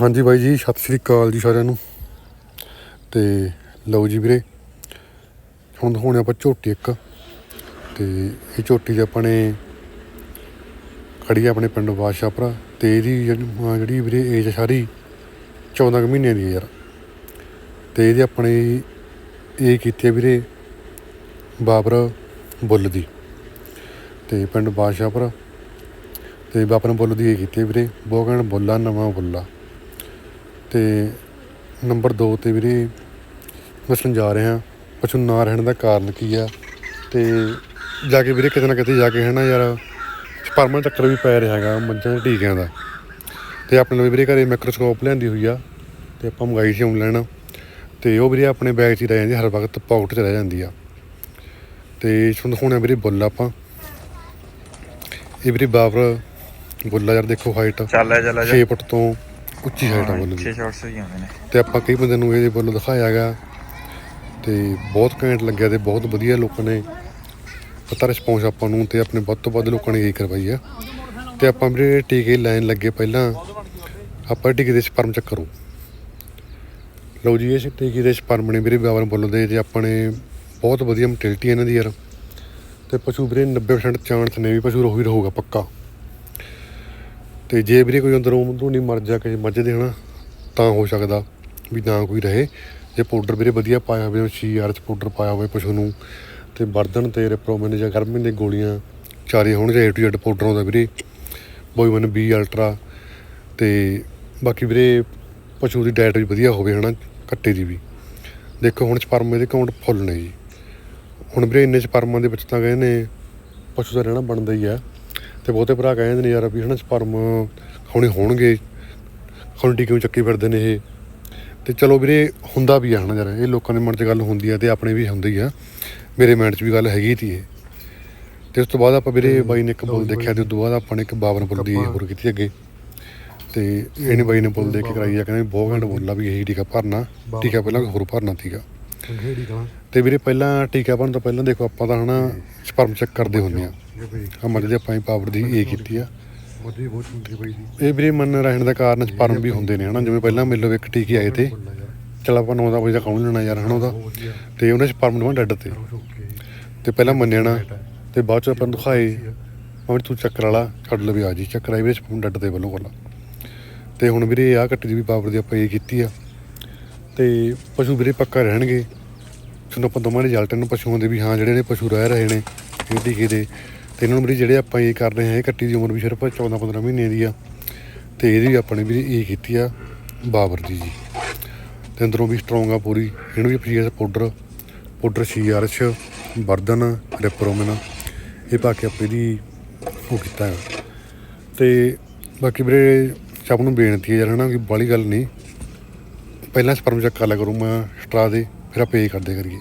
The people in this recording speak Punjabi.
ਹਾਂਜੀ ਬਾਈ ਜੀ, ਸਤਿ ਸ੍ਰੀ ਅਕਾਲ ਜੀ ਸਾਰਿਆਂ ਨੂੰ। ਤੇ ਲਓ ਜੀ ਵੀਰੇ, ਹੁਣ ਦਿਖਾਉਣੇ ਆਪਾਂ ਝੋਟੀ ਇੱਕ। ਤੇ ਇਹ ਝੋਟੀ ਦੇ ਆਪਣੇ ਨੇ ਖੜੀ ਆਪਣੇ ਪਿੰਡ ਬਾਦਸ਼ਾਹਪੁਰਾ ਤੇ ਇਹਦੀ ਜਿਹੜੀ ਜਿਹੜੀ ਵੀਰੇ ਏਜ ਸਾਰੀ 14 ਕੁ ਮਹੀਨਿਆਂ ਦੀ ਯਾਰ। ਤੇ ਇਹਦੇ ਆਪਣੇ ਇਹ ਕੀਤੀ ਵੀਰੇ ਬਾਬਰ ਬੁੱਲ ਦੀ। ਤੇ ਪਿੰਡ ਬਾਦਸ਼ਾਹਪੁਰਾ ਤੇ ਬਾਬਰ ਬੁੱਲ ਦੀ ਇਹ ਕੀਤੀ ਵੀਰੇ, ਬਹੁਤ ਕਹਿਣ ਬੁੱਲਾ, ਨਵਾਂ ਬੁੱਲਾ। ਤੇ ਨੰਬਰ 2 ਤੇ ਵੀਰੇ ਦੱਸਣ ਜਾ ਰਹੇ ਹਾਂ ਪਸ਼ੂ ਨਾ ਰਹਿਣ ਦਾ ਕਾਰਨ ਕੀ ਆ? ਤੇ ਜਾ ਕੇ ਵੀਰੇ ਕਿਤੇ ਨਾ ਕਿਤੇ ਜਾ ਕੇ ਹੈ ਨਾ ਯਾਰ ਸਪਰਮਲ ਚੱਕਰ ਵੀ ਪੈ ਰਿਹਾ ਹੈਗਾ ਮੱਝਾਂ ਦੇ ਟੀਕਿਆਂ ਦਾ। ਤੇ ਆਪਣੇ ਲਈ ਵੀਰੇ ਘਰੇ ਮਾਈਕਰੋਸਕੋਪ ਲਿਆਂਦੀ ਹੋਈ ਆ ਤੇ ਆਪਾਂ ਮੰਗਾਈ ਸੀ ਆਨਲਾਈਨ ਤੇ ਉਹ ਵੀਰੇ ਆਪਣੇ ਬੈਗ 'ਚ ਹੀ ਰਹਿ ਜਾਂਦੀ ਹਰ ਵਕਤ ਪਾਕਟ 'ਚ ਰਹਿ ਜਾਂਦੀ ਆ। ਤੇ ਤੁਹਾਨੂੰ ਦਿਖਾਉਣਾ ਵੀਰੇ ਬੁੱਲ ਆਪਾਂ। ਇਹ ਵੀਰੇ ਬਾਬਰ ਬੁੱਲਾ ਯਾਰ ਦੇਖੋ ਹਾਈਟ ਚੱਲ ਚੱਲ 6 ਫੁੱਟ ਤੋਂ ਉੱਚੀ ਹਾਈਟ ਆ ਬੁੱਲ। ਦੀ 6 ਸ਼ਾਟਸ ਵੀ ਆਉਂਦੇ ਨੇ। ਤੇ ਆਪਾਂ ਕਈ ਬੰਦੇ ਨੂੰ ਇਹਦੇ ਵੱਲੋਂ ਦਿਖਾਇਆ ਗਿਆ ਤੇ ਬਹੁਤ ਘੈਂਟ ਲੱਗਿਆ ਤੇ ਬਹੁਤ ਵਧੀਆ ਲੋਕਾਂ ਨੇ ਪਤਾ ਰਿਸਪੌਂਸ ਆਪਾਂ ਨੂੰ ਤੇ ਆਪਣੇ ਵੱਧ ਤੋਂ ਵੱਧ ਲੋਕਾਂ ਨੇ ਇਹ ਕਰਵਾਈ ਆ। ਤੇ ਆਪਾਂ ਵੀਰੇ ਟੀਕੇ ਲਾਈਨ ਲੱਗੇ ਪਹਿਲਾਂ ਆਪਾਂ ਟੀਕੇ ਦੇ ਸਪਰਮ ਚੈੱਕ ਕਰੋ। ਲਓ ਜੀ ਇਹ ਟੀਕੇ ਦੇ ਸਪਰਮ ਨੇ ਵੀਰੇ ਬਾਬਰ ਬੋਲਦੇ ਤੇ ਆਪਣੇ ਬਹੁਤ ਵਧੀਆ ਮੋਟਿਲਿਟੀ ਇਹਨਾਂ ਦੀ ਯਾਰ। ਤੇ ਪਸ਼ੂ ਵੀਰੇ 90% ਚਾਂਸ ਨੇ ਵੀ ਪਸ਼ੂ ਰੋਹੀ ਰਹੂਗਾ ਪੱਕਾ। ਤੇ ਜੇ ਵੀਰੇ ਕੋਈ ਅੰਦਰੋਂ ਅੰਦਰੋਂ ਨਹੀਂ ਮਰ ਜਾ ਕੇ ਮੱਝ ਦੇ ਹਨਾ, ਤਾਂ ਹੋ ਸਕਦਾ ਵੀ ਨਾ ਕੋਈ ਰਹੇ। ਜੇ ਪਾਊਡਰ ਵੀਰੇ ਵਧੀਆ ਪਾਇਆ ਹੋਵੇ ਸੀਆਰ ਚ ਪਾਊਡਰ ਪਾਇਆ ਹੋਵੇ ਪਸ਼ੂ ਨੂੰ, ਤੇ ਵਰਦਨ ਤੇ ਰਿਪਰੋਮਿਨ ਜਾਂ ਗਰਮੀ ਦੀਆਂ ਗੋਲੀਆਂ ਚਾਰੇ ਹੋਣ ਜਾਂ ਏ ਟੂ ਜ਼ੈਡ ਪਾਊਡਰ ਆਉਂਦਾ ਵੀਰੇ। ਬੋਇਮਨ ਬੀ ਅਲਟਰਾ ਤੇ ਬਾਕੀ ਵੀਰੇ ਪਸ਼ੂ ਦੀ ਡਾਈਟ ਵੀ ਵਧੀਆ ਹੋਵੇ ਹਨਾ ਕੱਟੇ ਦੀ ਵੀ। ਦੇਖੋ ਹੁਣ ਸਪਰਮ ਦੇ ਕਾਊਂਟ ਫੁੱਲ ਨੇ ਜੀ। ਹੁਣ ਵੀਰੇ ਇੰਨੇ ਸਪਰਮਾਂ ਦੇ ਵਿੱਚ ਤਾਂ ਗਏ ਨੇ ਪਸ਼ੂ ਦਾ ਰਹਿਣਾ ਬਣਦਾ ਹੀ ਆ। ਤੇ ਬਹੁਤੇ ਭਰਾ ਕਹਿੰਦੇ ਨੇ ਯਾਰ ਵੀ ਹਨਾ ਸਪਰਮ ਖਾਣੇ ਹੋਣਗੇ। ਟੀਕੇ ਨੂੰ ਚੱਕੀ ਫਿਰਦੇ ਨੇ ਇਹ? ਤੇ ਚਲੋ ਵੀਰੇ ਹੁੰਦਾ ਵੀ ਆ ਹਨਾ ਯਾਰ ਇਹ ਲੋਕਾਂ ਦੇ ਮਨ 'ਚ ਗੱਲ ਹੁੰਦੀ ਆ ਤੇ ਆਪਣੇ ਵੀ ਹੁੰਦੀ ਆ। ਮੇਰੇ ਮਾਈਂਡ 'ਚ ਵੀ ਗੱਲ ਹੈਗੀ ਤੀ ਇਹ। ਤੇ ਉਸ ਤੋਂ ਬਾਅਦ ਆਪਾਂ ਵੀਰੇ ਬਾਈ ਨੇ ਇੱਕ ਬੁੱਲ ਦੇਖਿਆ ਤੇ ਉਸ ਤੋਂ ਬਾਅਦ ਆਪਾਂ ਨੇ ਇੱਕ ਬਾਵਨ ਬੁੱਲ ਦੀ ਹੋਰ ਕੀਤੀ ਅੱਗੇ। ਤੇ ਇਹਨੇ ਬਾਈ ਨੇ ਬੁੱਲ ਦੇਖ ਕੇ ਕਰਾਈ ਆ ਕਹਿੰਦੇ ਬਹੁਤ ਘੰਟ ਬੁੱਲਾ ਵੀ ਇਹੀ ਟੀਕਾ ਭਰਨਾ। ਟੀਕਾ ਪਹਿਲਾਂ ਹੋਰ ਭਰਨਾ ਸੀਗਾ। ਤੇ ਵੀਰੇ ਪਹਿਲਾਂ ਟੀਕਾ ਭਰਨ ਤੋਂ ਪਹਿਲਾਂ ਦੇਖੋ ਆਪਾਂ ਤਾਂ ਹਨਾ ਸਪਰਮ ਚੈੱਕ ਕਰਦੇ ਹੁੰਦੇ ਆ। ਆ ਮੱਝ ਦੇ ਆਪਾਂ ਪਾਵਰ ਦੀ ਇਹ ਕੀਤੀ ਆ। ਬੋਦੀ ਬਹੁਤ ਪਈ ਸੀ ਇਹ ਵੀਰੇ ਮੰਨ ਰਹਿਣ ਦਾ ਕਾਰਨ ਸਪਰਮ ਵੀ ਹੁੰਦੇ ਨੇ ਹਨਾ ਜਿਵੇਂ ਪਹਿਲਾਂ ਮਿਲੋ ਇੱਕ ਟੀਕੇ ਆਏ ਤੇ। ਚਲ ਆਪਾਂ ਨੂੰ ਉਹਦਾ ਵਜਾ ਕੌਣ ਲੈਣਾ ਯਾਰ ਹਨਾ ਉਹਦਾ। ਤੇ ਉਹਨੇ ਸਪਰਮ ਨੂੰ ਡੱਡ ਤੇ। ਤੇ ਪਹਿਲਾਂ ਮੰਨਿਆ ਨਾ ਤੇ ਬਾਅਦ ਚ ਆਪਾਂ ਦਿਖਾਏ। ਮੈਂ ਤੂੰ ਚੱਕਰ ਵਾਲਾ ਛੱਡ ਲਵੇ ਆ ਜੀ ਚੱਕਰ ਆਈ ਵੀਰੇ ਸਪਰਮ ਡੱਡ ਤੇ ਵੱਲੋਂ ਕੋਲਾ। ਤੇ ਹੁਣ ਵੀਰੇ ਆਹ ਕੱਟੀ ਦੀ ਵੀ ਪਾਵਰ ਦੀ ਆਪਾਂ ਇਹ ਕੀਤੀ ਆ। ਤੇ ਪਸ਼ੂ ਵੀਰੇ ਪੱਕਾ ਰਹਿਣਗੇ। ਤੁਹਾਨੂੰ ਆਪਾਂ ਦੋਵਾਂ ਦੇ ਰਿਜ਼ਲਟ ਨੂੰ ਪਸ਼ੂਆਂ ਦੇ ਵੀ ਹਾਂ ਜਿਹੜੇ ਨੇ ਪਸ਼ੂ ਰਹਿ ਰਹੇ ਨੇ ਇਹ ਟੀਕੇ ਦੇ। ਤੇ ਇਹਨਾਂ ਨੂੰ ਵੀਰੇ ਜਿਹੜੇ ਆਪਾਂ ਇਹ ਕਰ ਰਹੇ ਹਾਂ, ਇਹ ਕੱਟੀ ਦੀ ਉਮਰ ਵੀ ਸਿਰਫ 14 15 ਮਹੀਨੇ ਦੀ ਆ। ਤੇ ਇਹਦੀ ਵੀ ਆਪਣੇ ਵੀ ਇਹ ਕੀਤੀ ਆ ਬਾਬਰ ਦੀ ਜੀ। ਤੇ ਅੰਦਰੋਂ ਵੀ ਸਟਰੋਂਗ ਆ ਪੂਰੀ। ਇਹਨੂੰ ਵੀ ਫਰੀਸ ਪਾਊਡਰ ਪਾਊਡਰ ਸੀਆਰਐਚ ਵਰਦਨ ਰਿਪਰੋਮਨ ਇਹ ਪਾ ਕੇ ਆਪੇ ਦੀ ਉਹ ਕੀਤਾ ਹੈ ਤੇ ਬਾਕੀ ਵੀਰੇ, ਸਭ ਨੂੰ ਬੇਨਤੀ ਹੈ ਯਾਰ, ਹਨਾ ਕਿ ਬਾਲੀ ਗੱਲ ਨਹੀਂ। ਪਹਿਲਾਂ ਸਪਰਮ ਚੈੱਕ ਕਰ ਲਿਆ ਕਰੂੰ, ਮੈਂ ਸਟਰਾ ਦੇ, ਫਿਰ ਆਪੇ ਕਰਦੇ ਕਰੀਏ।